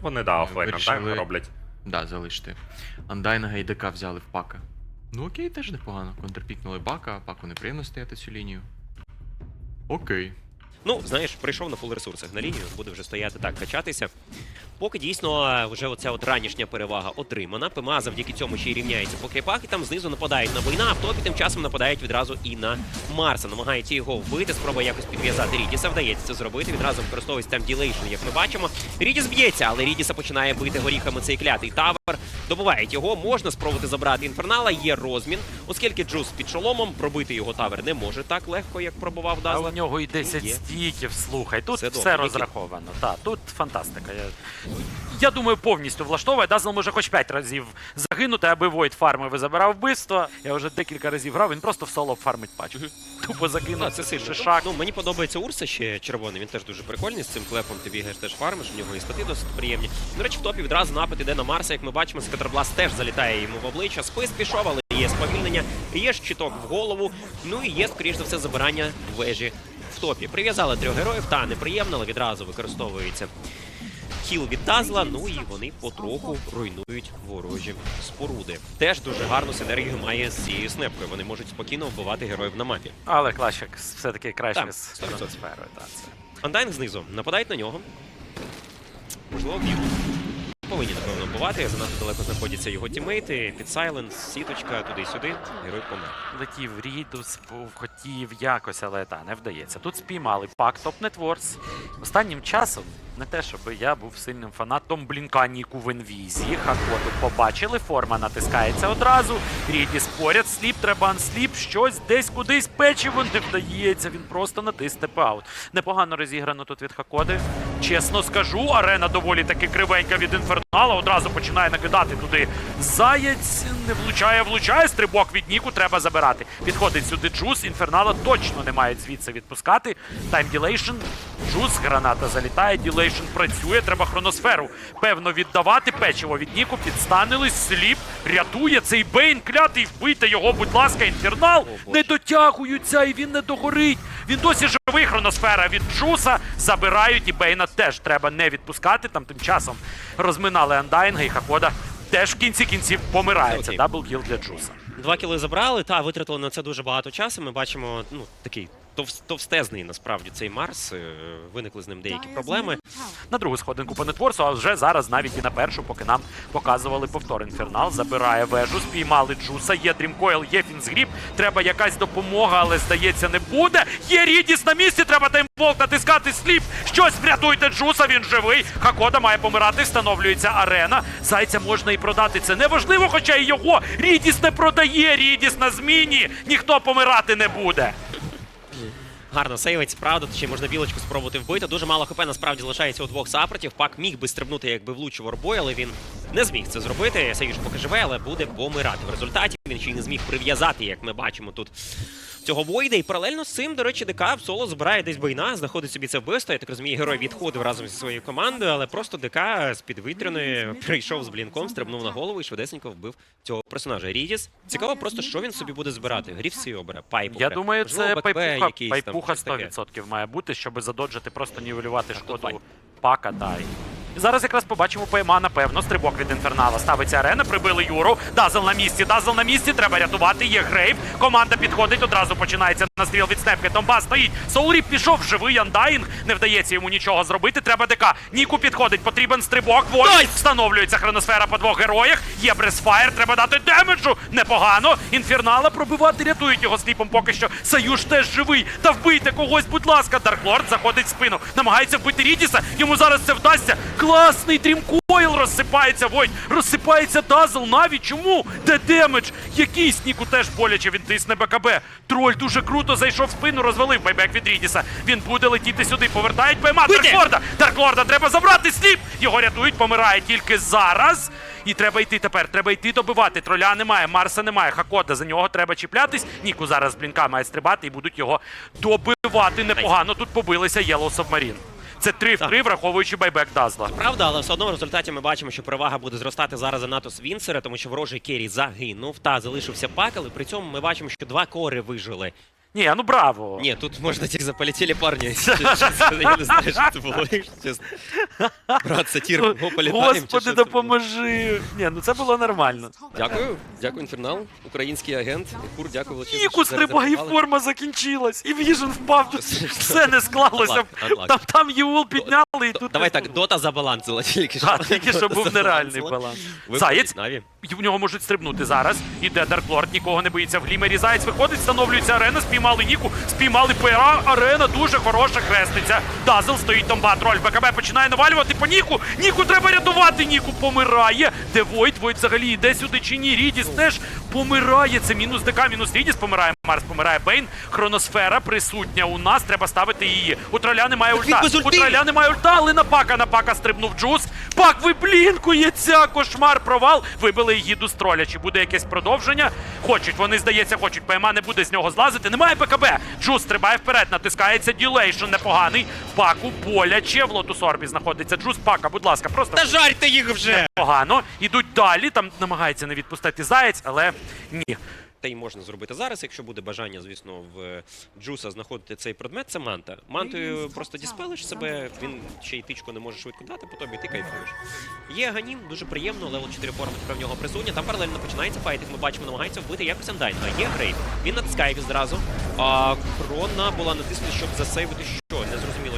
Вони да, офлейн Вирішили- так роблять. Да, залишити. Андайнага і ДК взяли в пака. Ну окей, теж непогано. Контрпікнули бака, паку неприємно стояти цю лінію. Окей. Ну, знаєш, прийшов на фул ресурсах на лінію, буде вже стояти так, качатися. Поки дійсно е, вже оця от ранішня перевага отримана. ПМА завдяки цьому ще й рівняється по кріпах, і там знизу нападають на Бойна, а в топі тим часом нападають відразу і на Марса. Намагається його вбити, спробує якось підв'язати Рідіса. Вдається це зробити. Відразу використовується там ділейшн, як ми бачимо. Рідіс б'ється, але Рідіса починає бити горіхами цей клятий тавер. Добувають його, можна спробувати забрати інфернала. Є розмін, оскільки Джус під шоломом пробити його тавер не може так легко, як пробував А Дазла. у нього і 10 Є. стіків, слухай. Тут Це все розраховано. Так, тут фантастика. Я, я думаю, повністю влаштовує. Дазл може хоч 5 разів загинути, аби Войт фармив і забирав вбивство. Я вже декілька разів грав, він просто в соло фармить патч. Тупо закинув Ну, це сильно. шишак. Ну, мені подобається Урса ще червоний, він теж дуже прикольний. З цим клепом ти бігаєш теж фармиш, у нього і стати досить приємні. До речі, в топі відразу напад іде на Марса, як ми бачимо, Скатербласт теж залітає йому в обличчя. Спис пішов, але є сповільнення, є щиток в голову. Ну і є, скоріш за все, забирання вежі в топі. Прив'язали трьох героїв, та неприємно, але відразу використовується. Хіл від Дазла, ну і вони потроху руйнують ворожі споруди. Теж дуже гарну синергію має з цією снепкою. Вони можуть спокійно вбивати героїв на мапі. Але класик все-таки краще з 100%. Та, це. Андайн знизу нападають на нього. Можливо, б'ють. Повинні, напевно, вбивати. Занадто далеко знаходяться його тімейти. Під сайленс, сіточка, туди-сюди. Герой помер. Летів Рідус, хотів якось, але та не вдається. Тут спіймали пак Топ Нетворс. Останнім часом не те, щоб я був сильним фанатом блінка Ніку в інвізі. Хакоту побачили, форма натискається одразу. Рідіс поряд, сліп, треба ансліп, щось десь кудись печиво не вдається. Він просто натис степ-аут. Непогано розіграно тут від Хакоди. Чесно скажу, арена доволі таки кривенька від інфернала. Одразу починає накидати туди. Заєць не влучає, влучає. Стрибок від Ніку треба забирати. Підходить сюди Джус. Інфернала точно не мають звідси відпускати. Тайм ділейшн. Джус, граната залітає. Ділейшн працює. Треба хроносферу. Певно, віддавати. Печиво від Ніку. Підстанились. Сліп рятує цей Бейн. Клятий вбити його, будь ласка, інфернал. Боже. Не дотягуються і він не догорить. Він досі живий. Хроносфера від Джуса забирають. І Бейна теж треба не відпускати. Там тим часом розминали Андайнга і Хакода. Теж в кінці кінців помирається. Окей. Даблкіл для Джуса. Два кіли забрали, та витратили на це дуже багато часу. Ми бачимо, ну, такий товс- товстезний насправді цей Марс. е, Виникли з ним деякі проблеми. На другу сходинку по нетворсу, а вже зараз навіть і на першу, поки нам показували повтор інфернал. Забирає вежу, спіймали Джуса. Є Дрімкойл, є Фінзгріб. Треба якась допомога, але здається, не буде. Є Рідіс на місці, треба таймболт натискати сліп. Щось врятуйте Джуса, він живий. Хакода має помирати, встановлюється арена. Зайця можна і продати. Це неважливо, хоча і його Рідіс не продає. Рідіс на зміні. Ніхто помирати не буде. Гарно сейвить, правда, ще можна білочку спробувати вбити. Дуже мало хп насправді залишається у двох саппортів. Пак міг би стрибнути, якби влучив орбой, але він не зміг це зробити. Саюш поки живе, але буде помирати. В результаті він ще й не зміг прив'язати, як ми бачимо тут. Цього Войда, і паралельно з цим, до речі, ДК в соло збирає десь бойна, знаходить собі це вбивство. Я так розумію, герой відходив разом зі своєю командою, але просто ДК з підвітряної прийшов з блінком, стрибнув на голову і швидесенько вбив цього персонажа. Рідіс. Цікаво, просто що він собі буде збирати. Грівси обере, пайпу. Я думаю, це пайпуха, пайпуха 100% має бути, щоб задоджити, просто нівелювати шкоду пака. Та зараз якраз побачимо ПМА, напевно, стрибок від інфернала. Ставиться арена, прибили Юру. Дазл на місці, Дазл на місці, треба рятувати. Є грейв. Команда підходить, одразу починається настріл від снепки. Томба стоїть. Соулріп пішов, живий Андайнг. Не вдається йому нічого зробити. Треба ДК. Ніку підходить, потрібен стрибок. Вольт встановлюється хроносфера по двох героях. Є бресфаєр, треба дати демеджу. Непогано. Інфернала пробивати, рятують його сліпом поки що. Саюш теж живий. Та вбийте когось, будь ласка. Дарклорд заходить в спину. Намагається вбити Рідіса. Йому зараз це вдасться. Класний дрімкойл розсипається. Войт. Розсипається Дазл. Навіть чому? Де демедж? Який Ніку теж боляче він тисне БКБ. Троль дуже круто зайшов в спину, розвалив байбек від Рідіса. Він буде летіти сюди. Повертають ПМА. Дарклорда. Дарклорда треба забрати сліп. Його рятують, помирає тільки зараз. І треба йти тепер. Треба йти добивати. Троля немає, Марса немає. Хакота за нього треба чіплятись. Ніку зараз з блінка має стрибати і будуть його добивати. Непогано тут побилися Yellow Submarine. Це 3 в 3, враховуючи байбек Дазла. Правда, але все одно в результаті ми бачимо, що перевага буде зростати зараз за Натос Вінсера, тому що ворожий Керрі загинув та залишився пак, але при цьому ми бачимо, що два кори вижили Ні, ну браво. Ні, тут можна тільки за полетіли парні. Я не знаю, це було, якщо чесно. Брат, сатір, го політаєм. Господи, було? допоможи. Ні, ну це було нормально. Дякую, дякую, інфернал, український агент. Кур, дякую величезно. Ніку стрибає, і форма закінчилась, і Віжен впав. Все не склалося. Там там Юл підняли, і тут. Давай так, дота забалансила тільки що. Так, тільки що був нереальний баланс. Заєць, в нього можуть стрибнути зараз. Іде Дарклорд, нікого не боїться в глімері. Заєць виходить, встановлюється арена, спіймали Ніку, спіймали ПРА. Арена дуже хороша хреститься. Дазл стоїть там троль. БКБ починає навалювати по Ніку. Ніку треба рятувати. Ніку помирає. Де Войт? Войт взагалі йде сюди чи ні? Рідіс теж помирає. Це мінус ДК, мінус Рідіс помирає. Марс помирає Бейн. Хроносфера присутня у нас. Треба ставити її. У троля немає ульта. У троля немає ульта, але на пака на пака стрибнув джус. Пак виблінкується. Кошмар провал. Вибили гіду з троля. Чи буде якесь продовження? Хочуть, вони здається, хочуть. ПМА не буде з нього злазити. Немає БКБ. Джус стрибає вперед, натискається ділейшн непоганий. Паку боляче. В лотус Орбі знаходиться. Джус пака, будь ласка, просто Та жарте їх вже! погано. Ідуть далі. Там намагається не відпустити заєць, але ні. Та й можна зробити зараз, якщо буде бажання, звісно, в Джуса знаходити цей предмет, це манта. Мантою просто діспелиш себе, він ще й тичку не може швидко дати, по тобі ти кайфуєш. Є Ганім, дуже приємно, левел 4 форма тепер в нього присутня. Там паралельно починається файт, як ми бачимо, намагається вбити якось Андайна. Є Грейв, він натискає їх зразу. А крона була натиснута, щоб засейвити що. Не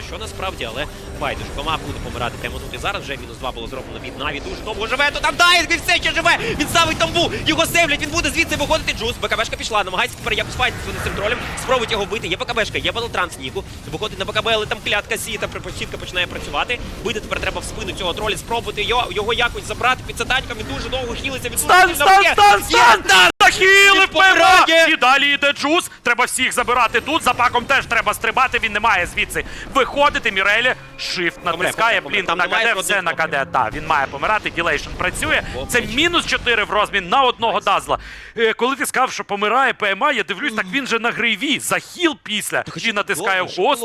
що насправді, але байдуже. Кома буде помирати прямо тут і зараз. Вже мінус 2 було зроблено від Наві. Дуже довго живе. То там Дайс, він все ще живе. Він ставить тамбу. Його сейвлять, він буде звідси виходити. Джус. БКБшка пішла. Намагається тепер якось файтити з цим тролем. Спробують його вбити. Є БКБшка, є Батлтранс Ніку. Виходить на БКБ, але там клятка сіта, припочітка починає працювати. Бити тепер треба в спину цього троля, спробувати його, його якось забрати під цатачками. Дуже довго хілиться від Стан, стан, стан, стан! Він ПМА! помирає! І далі йде Джус. Треба всіх забирати тут. За паком теж треба стрибати, він не має звідси виходити. Мірелі shift натискає. Блін, там на КД, все на. КД. Так, він має помирати. Ділейшн працює. Це мінус 4 в розмін на одного дазла. Е, Коли ти сказав, що помирає ПМА, я дивлюсь, так він же на грейві. Захіл після. І натискає гост.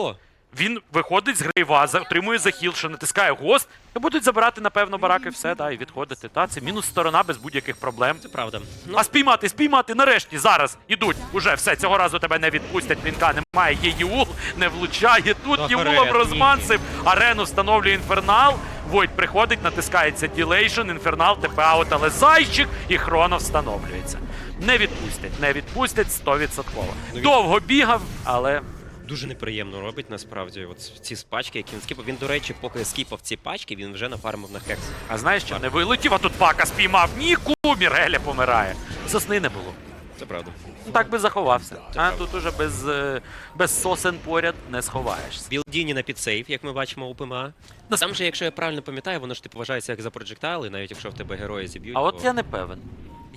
Він виходить з грейва, отримує захіл, що натискає гост. І будуть забирати, напевно, бараки все, да, і відходити. Та, це мінус сторона без будь-яких проблем. Це правда. Ну, А спіймати, спіймати, нарешті, зараз ідуть. Уже все, цього разу тебе не відпустять. Пінка немає. Є Єул, не влучає. Тут Та Єулом розмансив. Арену встановлює інфернал. Войт приходить, натискається ділейшн, інфернал, ТП аут, але зайчик і хроно встановлюється. Не відпустять, не відпустять 100%. Ну, Довго бігав, але Дуже неприємно робить насправді от ці пачки, які він скіпав. Він, до речі, поки скіпав ці пачки, він вже нафармив на хекс. А знаєш що, не вилетів, а тут пака спіймав. Ніку, Міреля помирає. Сосни не було. Це правда. Ну, Так би заховався. А правда. тут уже без, е, без сосен поряд не сховаєшся. Білдіні на підсейв, як ми бачимо у ПМА. Нас- Там же, якщо я правильно пам'ятаю, воно ж типу вважається як за проджектайли, навіть якщо в тебе герої зіб'ють. А от то- я не певен.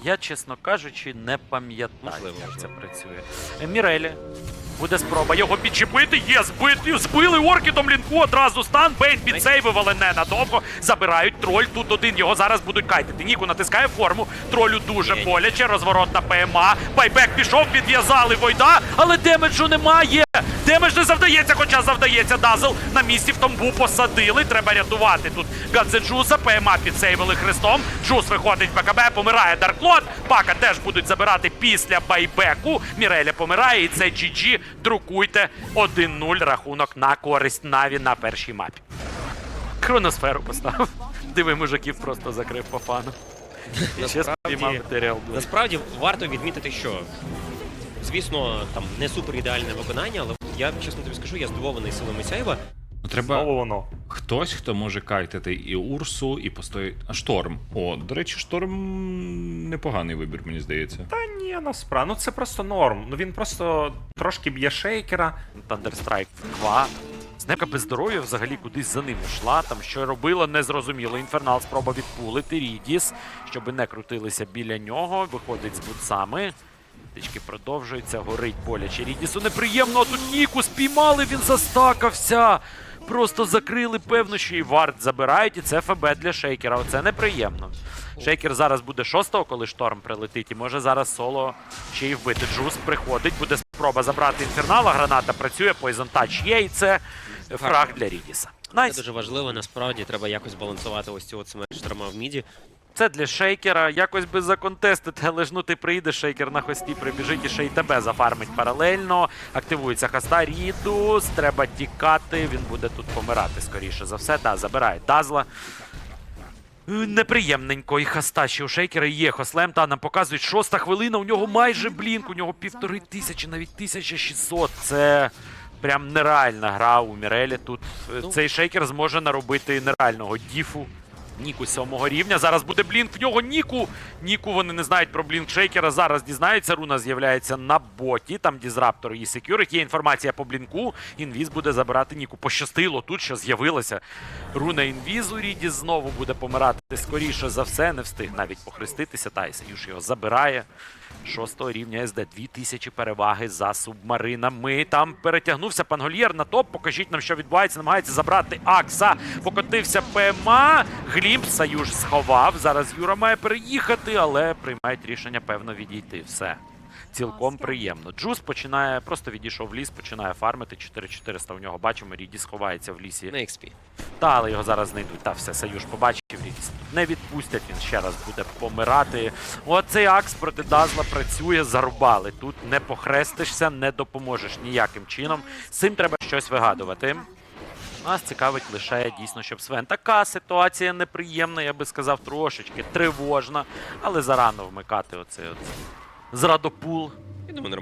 Я, чесно кажучи, не пам'ятаю, Можливо, як це працює. Е, Мірелі. Буде спроба його підчепити. Є, збити, збили оркітом лінку, одразу стан, Бейн підсейвив, але не надовго. Забирають троль. Тут один його зараз будуть кайтити. Ніку натискає форму. Тролю дуже боляче. Розворот на ПМА. Байбек пішов, підв'язали Войда, але демеджу немає. Демедж не завдається, хоча завдається Дазл. На місці в томбу посадили. Треба рятувати тут Гадзеджуса. ПМА підсейвили хрестом. Джус виходить в БКБ, помирає Дарклот. Пака теж будуть забирати після байбеку. Міреля помирає, і це GG. Друкуйте 1-0 рахунок на користь Наві на першій мапі. Хроносферу поставив. Диви, мужиків просто закрив по фану. І ще спіймав матеріал. Насправді варто відмітити, що звісно, там не супер ідеальне виконання, але я чесно тобі скажу, я здивований силами Сяєва. Ну, Треба воно. хтось, хто може кайтити і Урсу, і постоїть. А шторм. О, до речі, шторм непоганий вибір, мені здається. Та ні, насправді. Ну це просто норм. Ну він просто трошки б'є шейкера. В 2. Снепка без здоров'я взагалі кудись за ним йшла. Там що робила, незрозуміло. Інфернал спроба відпулити Рідіс, щоб не крутилися біля нього. Виходить з бутсами. Тички продовжуються, горить боляче. Рідісу неприємно, а тут Ніку спіймали, він застакався. Просто закрили, певно, що і варт забирають, і це ФБ для шейкера. Оце неприємно. Шейкер зараз буде шостого, коли шторм прилетить, і може зараз соло ще й вбити. Джуз приходить, буде спроба забрати інфернала. Граната працює, Poison Touch є, і це фраг для Рідіса. Це Найс. дуже важливо, насправді треба якось балансувати ось цю от смерть шторма в міді. Це для шейкера. Якось би законтестити, але ж ну ти прийдеш, шейкер на хості прибіжить і ще й тебе зафармить паралельно. Активується хаста Рідус, треба тікати. Він буде тут помирати, скоріше за все. Та, забирає Дазла. Неприємненько, і хаста ще у шейкера є хослем, та нам показують шоста хвилина, у нього майже блінк, у нього півтори тисячі, навіть 1600. Це прям нереальна гра у Мірелі. Тут Ну. цей шейкер зможе наробити нереального діфу. Ніку сьомого рівня. Зараз буде блінк в нього Ніку. Ніку вони не знають про блінк шейкера. Зараз дізнаються. Руна з'являється на боті. Там Дізраптор і Секюрик. Є інформація по блінку. Інвіз буде забирати Ніку. Пощастило тут, що з'явилася руна інвізу. Ріді знову буде помирати скоріше за все. Не встиг навіть похреститися. Та і його забирає. Шостого рівня СД 2000 переваги за субмаринами. Там перетягнувся Пангольєр на топ. Покажіть нам, що відбувається. Намагається забрати Акса. Покотився ПМА. Глімп Саюш сховав. Зараз Юра має переїхати, але приймають рішення, певно, відійти. Все. Цілком приємно. Джус починає, просто відійшов в ліс, починає фармити. 4400 у нього бачимо. Ріді сховається в лісі. На XP. Та, але його зараз знайдуть. Та все, Саюш побачив. Не відпустять, він ще раз буде помирати. Оцей Акс проти Дазла працює, зарубали. Тут не похрестишся, не допоможеш ніяким чином. З цим треба щось вигадувати. Нас цікавить лише дійсно, щоб Свен. Така ситуація неприємна, я би сказав, трошечки тривожна, але зарано вмикати оцей от зрадопул.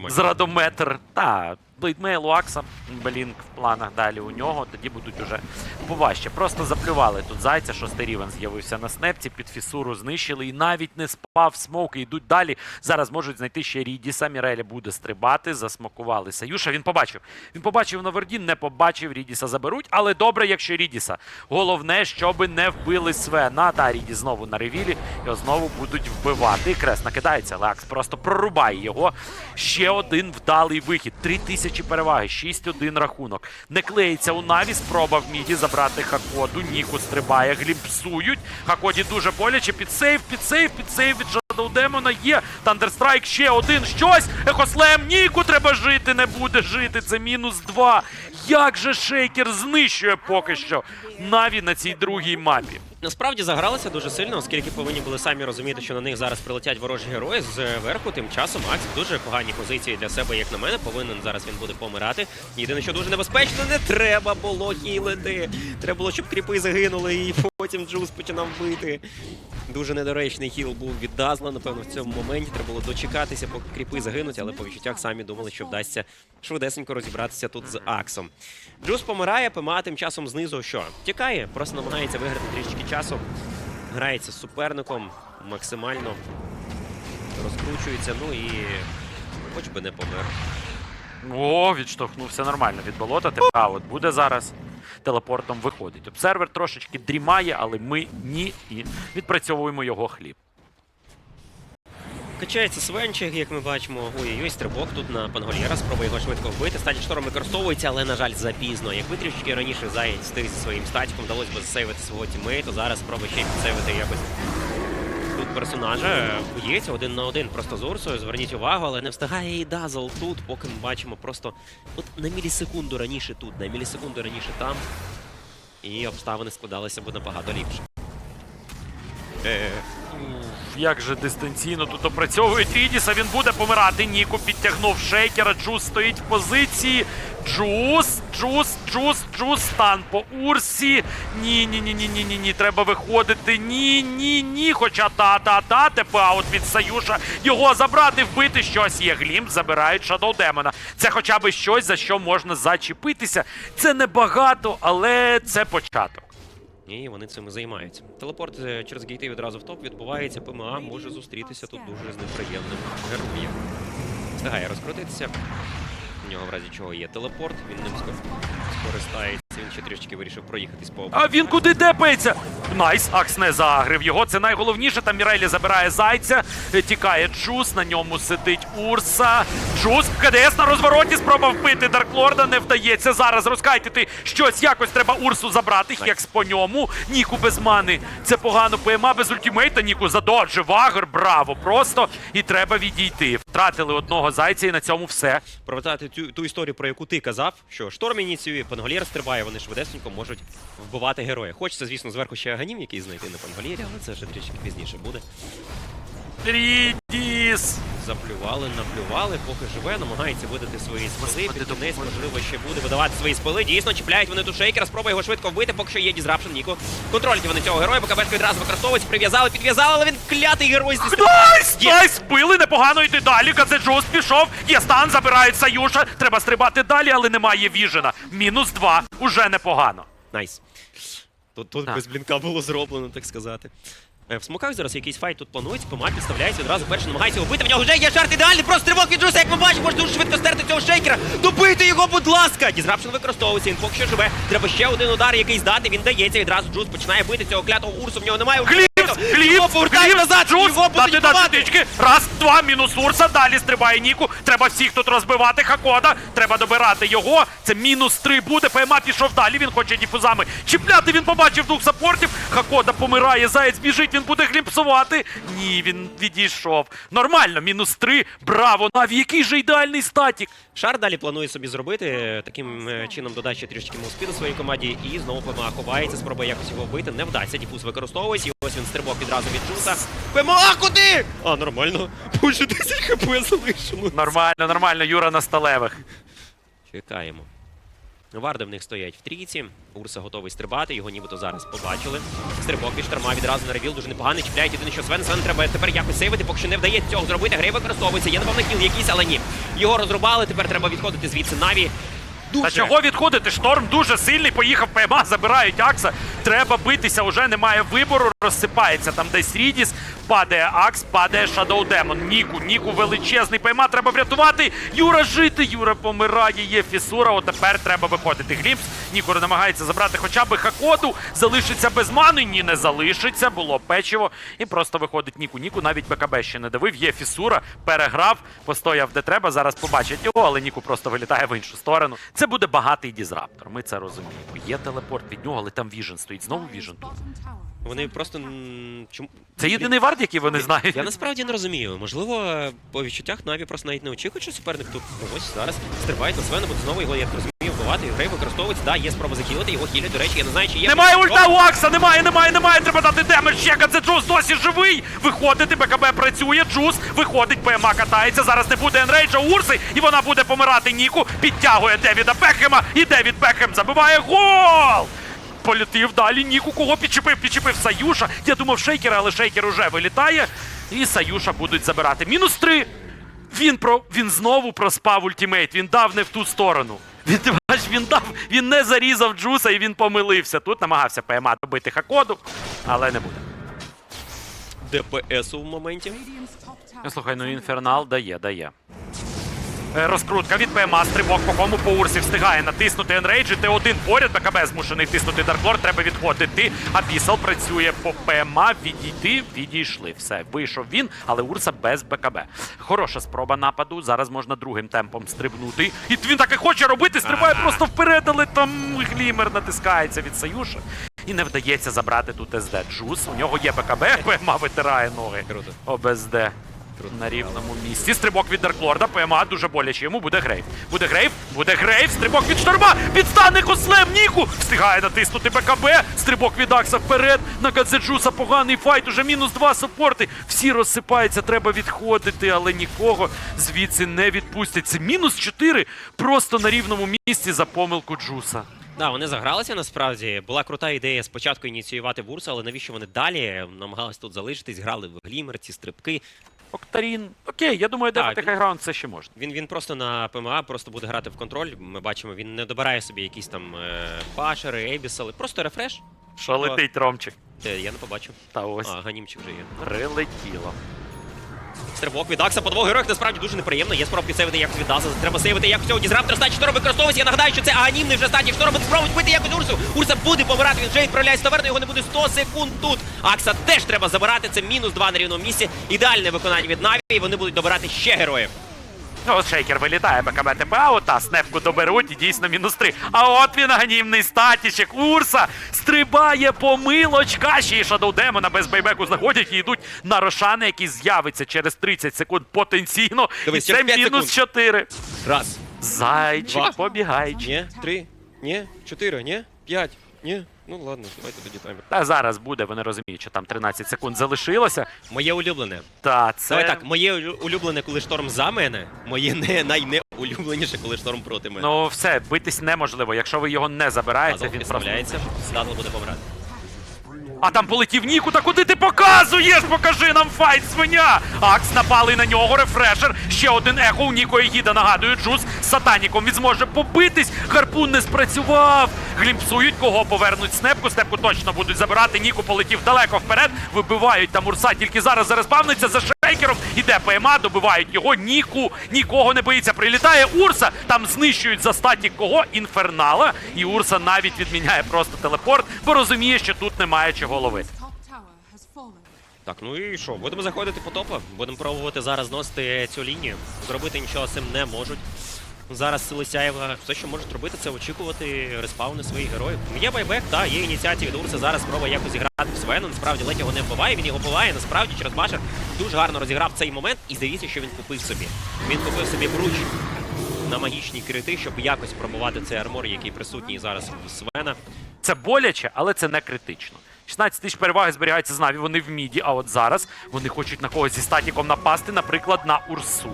Зрадометр. Та, блейдмейл у Акса, Блінк в планах далі у нього, тоді будуть уже поважче. Просто заплювали тут зайця, шостий рівень з'явився на снепці, під фісуру знищили і навіть не спав смоки, йдуть далі. Зараз можуть знайти ще Рідіса. Міреля буде стрибати, засмокували Саюша. Він побачив. Він побачив на Вердін, не побачив, Рідіса заберуть, але добре, якщо Рідіса. Головне, щоб не вбили Свена. Та Ріді знову на ревілі, його знову будуть вбивати. Крест накидається, але Акс просто прорубає його. Ще один вдалий вихід. Три тисячі переваги, 6-1 рахунок. Не клеїться у Наві, спроба в міді забрати Хакоду. Ніку стрибає, глімпсують. Хакоді дуже боляче. Підсейв, підсейв, підсейв від Shadow Демона є. Тандерстрайк ще один. Щось. Ехослем, Ніку треба жити, не буде жити. Це мінус два. Як же шейкер знищує поки що Наві на цій другій мапі. Насправді загралися дуже сильно, оскільки повинні були самі розуміти, що на них зараз прилетять ворожі герої з верху. Тим часом Акс дуже погані позиції для себе, як на мене. Повинен зараз він буде помирати. Єдине, що дуже небезпечно, не треба було хілити. Треба було, щоб кріпи загинули, і потім Джус починав бити. Дуже недоречний хіл був від Дазла. Напевно, в цьому моменті треба було дочекатися, поки кріпи загинуть, але по відчуттях самі думали, що вдасться швидесенько розібратися тут з Аксом. Джус помирає, ПМА тим часом знизу що? Тікає, просто намагається виграти трішечки часу. Грається з суперником максимально розкручується, ну і хоч би не помер. О, відштовхнувся нормально від болота. Тепер от буде зараз. Телепортом виходить. Обсервер трошечки дрімає, але ми ні і відпрацьовуємо його хліб. Качається Свенчик, як ми бачимо. Ой, ой, стрибок тут на Пангольєра, спробує його швидко вбити. Статі шторм використовується, але, на жаль, запізно. Якби трішки раніше Заєць стиг зі своїм статіком, вдалося б засейвити свого тімейта, зараз спробує ще й підсейвити якось персонажа. Б'ється один на один просто з Урсою. Зверніть увагу, але не встигає і Дазл тут, поки ми бачимо просто от на мілісекунду раніше тут, на мілісекунду раніше там. І обставини складалися б набагато ліпше. Як же дистанційно тут опрацьовують Рідіса, він буде помирати. Ніку підтягнув шейкера. Джус стоїть в позиції. Джус, Джус, Джус, Джус, стан по Урсі. Ні, ні, ні, ні, ні, ні, ні. Треба виходити. Ні, ні, ні. Хоча та, та, та, тепаут від Саюша. Його забрати, вбити щось є. Глімп забирають Шадоу Демона. Це хоча б щось, за що можна зачепитися. Це небагато, але це початок. І вони цим займаються. Телепорт е, через гейти відразу в топ відбувається. ПМА може зустрітися тут дуже з неприємним героєм. Встигає розкрутитися. У нього в разі чого є телепорт, він ним скористається. Він ще трішки вирішив проїхатись по А він куди депається? Найс, Акс не загрив його. Це найголовніше. Там Мірелі забирає зайця. Е, Тікає Джус, на ньому сидить Урса. Джус, КДС на розвороті спроба вбити Дарклорда. Не вдається зараз розкайтити щось. Якось треба Урсу забрати. Хекс по ньому. Ніку без мани. Це погано. ПМА без ультимейта. Ніку задоджив. Вагр, браво. Просто і треба відійти. Втратили одного зайця, і на цьому все. провертати ту, ту історію, про яку ти казав, що шторм ініціює, Пангольєр стрибає вони швидесенько можуть вбивати героя. Хочеться, звісно, зверху ще аганім який знайти на пангольєрі, але це вже трішки пізніше буде. Рідіс! Заплювали, наплювали, поки живе, намагається видати свої спили. Під кінець, можливо, ще буде видавати свої спили. Дійсно, чіпляють вони тут шейкера, спробує його швидко вбити, поки що є дізрапшн Ніко. Контролять вони цього героя, БКБшка відразу використовується, прив'язали, підв'язали, але він клятий герой зі Найс! Найс! Били, непогано йти далі. Казеджус пішов. Є стан, забирають Саюша. Треба стрибати далі, але немає віжена. Мінус два. Уже непогано. Найс. Тут, тут без блінка було зроблено, так сказати. Е, В смоках зараз якийсь файт тут планується, Пима підставляється одразу перший, намагається його. В нього вже є жарт ідеальний, просто тривог від Джуса, як ми бачимо, може дуже швидко стерти цього шейкера. Добити його, будь ласка! Дізрапшн використовується, він поки що живе. Треба ще один удар, який здати. Він дається відразу. Джус починає бити цього клятого урсу. В нього немає Його Глібс! назад, Джус! його будуть Дати дати вбивати. тички. Раз, два, мінус Урса. Далі стрибає Ніку. Треба всіх тут розбивати. Хакода. Треба добирати його. Це мінус три буде. ПМА пішов далі. Він хоче діфузами. Чіпляти він побачив двох саппортів. Хакода помирає. Заєць біжить. Він буде глімпсувати. Ні, він відійшов. Нормально, мінус три. Браво! Наві, який же ідеальний статік. Шар далі планує собі зробити. Таким е, чином додає ще трішки мовспіду своїй команді. І знову ПМА ховається, спробує якось його вбити. Не вдасться. Діфуз використовується. І ось він стрибок відразу від Джуса. Пима, куди? А, нормально. Боже, 10 хп залишилось. Нормально, нормально, Юра на сталевих. Чекаємо. Варди в них стоять в трійці. Урса готовий стрибати, його нібито зараз побачили. Стрибок від шторма відразу на ревіл дуже непоганий. Чіпляють єдине, що Свен. Свен треба тепер якось сейвити, поки що не вдається цього зробити. Грей використовується. Є напевно кіл якийсь, але ні. Його розрубали. Тепер треба відходити звідси. Наві. Дуже. Та чого відходити? Шторм дуже сильний, поїхав ПМА, забирають Акса. Треба битися, уже немає вибору, розсипається там десь Рідіс, падає Акс, падає Шадоу Демон. Ніку, Ніку величезний ПМА, треба врятувати. Юра жити, Юра помирає, є фісура, от тепер треба виходити. Глімс, Ніку намагається забрати хоча б Хакоду, залишиться без мани, ні, не залишиться, було печиво. І просто виходить Ніку. Ніку навіть БКБ ще не давив, є фісура, переграв, постояв де треба, зараз побачать його, але Ніку просто вилітає в іншу сторону. Це буде багатий дізраптор, ми це розуміємо. Є телепорт від нього, але там Віжен стоїть. Знову Віжен тут. Вони просто чому Це єдиний вард, який вони знають. Я насправді не розумію. Можливо, по відчуттях Наві просто навіть не очікують, що суперник тут ну, ось зараз стрибає на Свена, буде знову його, як розумію, вбивати. І Грей використовується. Да, є спроба закілити, його хілять. До речі, я не знаю, чи є. Немає ульта у Акса, немає, немає, немає. Треба дати демедж. Чека, це Джус досі живий. Виходити, БКБ працює, Джус виходить, ПМА катається. Зараз не буде енрейджа Урси, і вона буде помирати Ніку. Підтягує Девіда Бекхема, і Девід Бекхем забиває гол! Полетів далі Ніку, кого підчепив, підчепив Саюша. Я думав шейкера, але шейкер уже вилітає. І Саюша будуть забирати. Мінус три. Він про він знову проспав ультимейт. Він дав не в ту сторону. Він ти бачиш, він дав, він не зарізав джуса і він помилився. Тут намагався ПМА добити Хакоду, але не буде. ДПСу в моменті. Слухай, ну інфернал дає, дає. Е, Розкрутка від ПМА, стрибок по кому по урсі встигає натиснути енрейдж, і Т1 поряд, БКБ змушений тиснути Дарклор, треба відходити. А Бісел працює по ПМА, відійти, відійшли. Все, вийшов він, але Урса без БКБ. Хороша спроба нападу. Зараз можна другим темпом стрибнути. І він так і хоче робити, стрибає просто вперед, але там глімер натискається від Саюша. І не вдається забрати тут СД. Джус, у нього є БКБ, ПМА витирає ноги. Круто. ОБСД. На рівному місці. Стрибок від Дарклорда. ПМА дуже боляче. Йому буде грейв. Буде грейв, буде грейв. Стрибок від шторма. Підстане кослем Ніку. Встигає натиснути БКБ. Стрибок від Акса вперед. На Гадзеджуса поганий файт. Уже мінус два супорти. Всі розсипаються. Треба відходити, але нікого звідси не відпустять. Це мінус 4 просто на рівному місці за помилку Джуса. Да, вони загралися насправді. Була крута ідея спочатку ініціювати Бурсу, але навіщо вони далі намагалися тут залишитись, грали в глімер, ці стрибки. Октарін. Окей, я думаю, Так, дефати він- хайграунд це ще можна. Він він просто на ПМА просто буде грати в контроль. Ми бачимо, він не добирає собі якісь там е, пашери, ейбісали. Просто рефреш. Що летить Ромчик? Е, я не побачив. Та ось. А, ганімчик вже є. Прилетіло. Стрибок від Акса по двох героях насправді дуже неприємно. Є спробки сейвити якось від Даза. Треба сейвити якось цього дізраптора. Статі Штора використовується. Я нагадаю, що це анімний вже статі Штора Спробують бити якось Урсу. Урса буде помирати. Він вже відправляє таверну. Його не буде 100 секунд тут. Акса теж треба забирати. Це мінус 2 на рівному місці. Ідеальне виконання від Наві. І вони будуть добирати ще героїв. Ну, от шейкер вилітає, БКБ ТПА, ота снепку доберуть і дійсно мінус 3. А от він ганімний статічик. Урса стрибає помилочка. Ще й Shadow Демона без бейбеку знаходять і йдуть на Рошана, який з'явиться через 30 секунд потенційно. Дивись, і це через 5 мінус секунд. 4. Раз, Зайчик, Два. побігайчик. ні, три, Ні? Чотири, ні? П'ять, ні? Ну ладно, давайте тоді таймер. Та зараз буде, вони розуміють, що там 13 секунд залишилося. Моє улюблене. Та це Давай так, моє улю- улюблене, коли шторм за мене, моє не найнеулюбленіше, коли шторм проти мене. ну все, битись неможливо. Якщо ви його не забираєте, Азов він просто. підставляється, Дадл буде помирати. А там полетів Ніку, та куди ти показуєш? Покажи нам файт, свиня! Акс напали на нього, рефрешер. Ще один ехо у Ніко Егіда. Нагадую, Джус з сатаніком він зможе побитись. Харпун не спрацював. Глімпсують, кого повернуть снепку. Снепку точно будуть забирати. Ніку полетів далеко вперед. Вибивають там Урса. Тільки зараз зареспавниться за шейкером. Іде ПМА, добивають його. Ніку нікого не боїться. Прилітає Урса. Там знищують за статік кого? Інфернала. І Урса навіть відміняє просто телепорт, бо розуміє, що тут немає чого ловити. Так, ну і що? Будемо заходити по топу. Будемо пробувати зараз зносити цю лінію. Зробити нічого з цим не можуть. Зараз сили Сяєва все, що можуть робити, це очікувати респауни своїх героїв. Є байбек, та є ініціатива від Урса. Зараз спробує якось зіграти в Свену. Насправді ледь його не вбиває. Він його вбиває. Насправді через башер дуже гарно розіграв цей момент. І здається, що він купив собі. Він купив собі бруч на магічні крити, щоб якось пробувати цей армор, який присутній зараз у Свена. Це боляче, але це не критично. 16 тисяч переваги зберігається з Наві, вони в міді, а от зараз вони хочуть на когось зі статіком напасти, наприклад, на Урсу.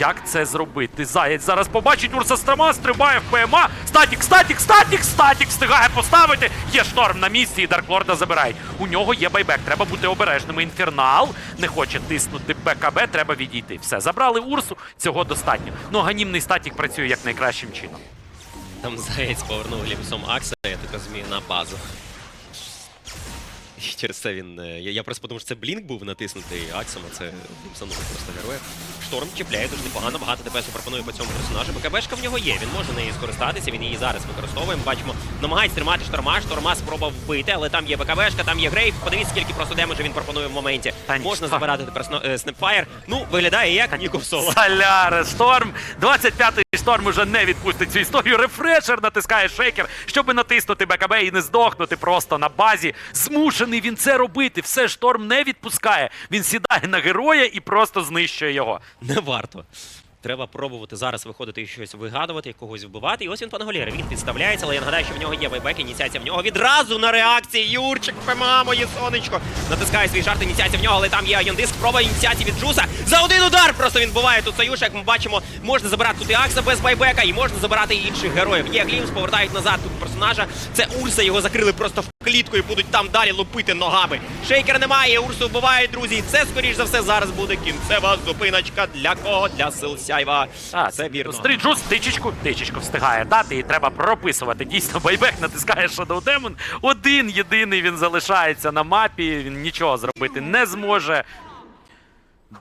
Як це зробити? Заєць зараз побачить Урса Строма, стрибає в ПМА. Статік, статік, статік, статік встигає поставити. Є шторм на місці, і Дарклорда забирають. У нього є байбек. Треба бути обережними. Інфернал не хоче тиснути БКБ, треба відійти. Все, забрали Урсу, цього достатньо. Ну, ганімний статік працює як найкращим чином. Там Заєць повернув глімсом Акса, я так розумію, на базу. І через це він. е, Я, я просто подумав, що це блінк був натиснутий Аксом, а це глімсанув просто героя. Шторм чіпляє дуже непогано, багато ДПС пропонує по цьому персонажу. БКБшка в нього є, він може нею скористатися, він її зараз використовує. Ми бачимо, намагається тримати шторма, шторма спробував вбити, але там є БКБшка, там є грейв. Подивіться, скільки просто демеджу він пропонує в моменті. Можна забирати тепер е, Снепфайр. Ну, виглядає як Ніков Соло. Соляре, шторм. 25-й шторм уже не відпустить цю історію. Рефрешер натискає шейкер, щоб натиснути БКБ і не здохнути просто на базі. Змушений він це робити. Все шторм не відпускає. Він сідає на героя і просто знищує його. Не варто. Треба пробувати зараз виходити і щось вигадувати, когось вбивати. І ось він Панголєр. Він підставляється, але я нагадаю, що в нього є байбек, ініціація в нього відразу на реакції. Юрчик, ПМА, моє сонечко. Натискає свій шарт, ініціація в нього, але там є Айондиск. Спроба ініціації від Джуса. За один удар просто він вбиває тут Союз. Як ми бачимо, можна забирати тут і Акса без байбека, і можна забирати інших героїв. Є Глімс, повертають назад тут персонажа. Це Урса, його закрили просто в клітку і будуть там далі лупити ногами. Шейкер немає, Урсу вбивають, друзі. І це, скоріш за все, зараз буде кінцева зупиночка. Для кого? Для сил Сяйва. А, це вірно. Стріджус тичечку, тичечку встигає дати, і треба прописувати. Дійсно, байбек натискає Shadow Demon. Один єдиний він залишається на мапі. Він нічого зробити не зможе.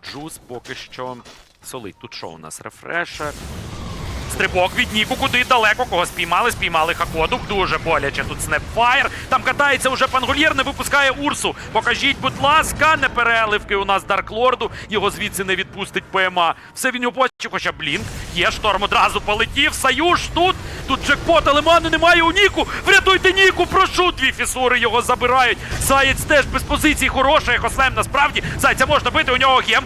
Джус поки що солить. Тут що у нас? Рефрешер. Стрибок від Ніку, куди далеко, кого спіймали, спіймали Хакоду. Дуже боляче тут снепфайр. Там катається уже пангольєр, не випускає Урсу. Покажіть, будь ласка, не переливки у нас Дарклорду. Його звідси не відпустить ПМА. Все він його бачить, хоча блінк. Є шторм одразу полетів. Саюш тут. Тут джекпот, але ману немає у Ніку. Врятуйте Ніку, прошу. Дві фісури його забирають. Заєць теж без позиції хороша. Хослем насправді. Зайця можна бити, у нього гем.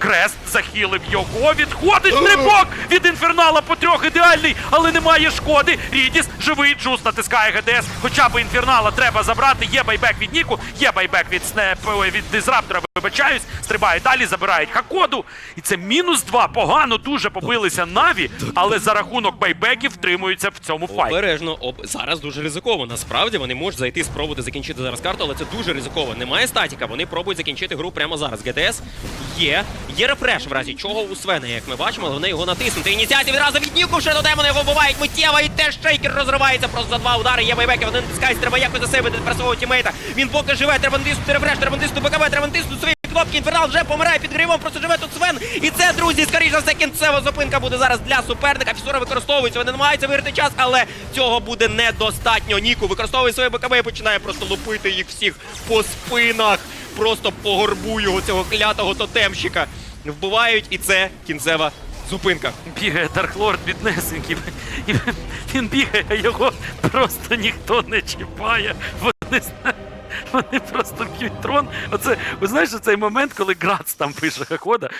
Крест захилив його, відходить стрибок від інфернала по трьох ідеальний, але немає шкоди. Рідіс живий джус натискає ГДС. Хоча б інфернала треба забрати. Є байбек від Ніку, є байбек від снеп від дизраптора. Вибачаюсь, стрибають далі, забирають Хакоду. І це мінус два. Погано дуже побилися Наві, але за рахунок байбеків втримуються в цьому файті. Обережно, об... зараз дуже ризиково. Насправді вони можуть зайти, спробувати закінчити зараз карту, але це дуже ризиково. Немає статіка. Вони пробують закінчити гру прямо зараз. ГТС є. Є рефреш, в разі чого у Свена, як ми бачимо, вони його натиснути. Ініціація відразу від Ніку, ще до демона його вбивають миттєво, і теж шейкер розривається просто за два удари. Є байбеки, вони натискають, треба якось за себе про свого тімейта. Він поки живе, треба натиснути рефреш, треба натиснути БКБ, треба натиснути свої кнопки. Інфернал вже помирає під гримом, просто живе тут Свен. І це, друзі, скоріш за все, кінцева зупинка буде зараз для суперника. Фісура використовується, вони намагаються виграти час, але цього буде недостатньо. Ніку використовує своє БКБ і починає просто лупити їх всіх по спинах. Просто по горбу його цього клятого тотемщика. Вбивають, і це кінцева зупинка. Бігає Дарклорд біднесенький. Він бігає, а його просто ніхто не чіпає. Вони. Вони просто б'ють трон. Оце, ви знаєш, цей момент, коли Грац там пише Хакода,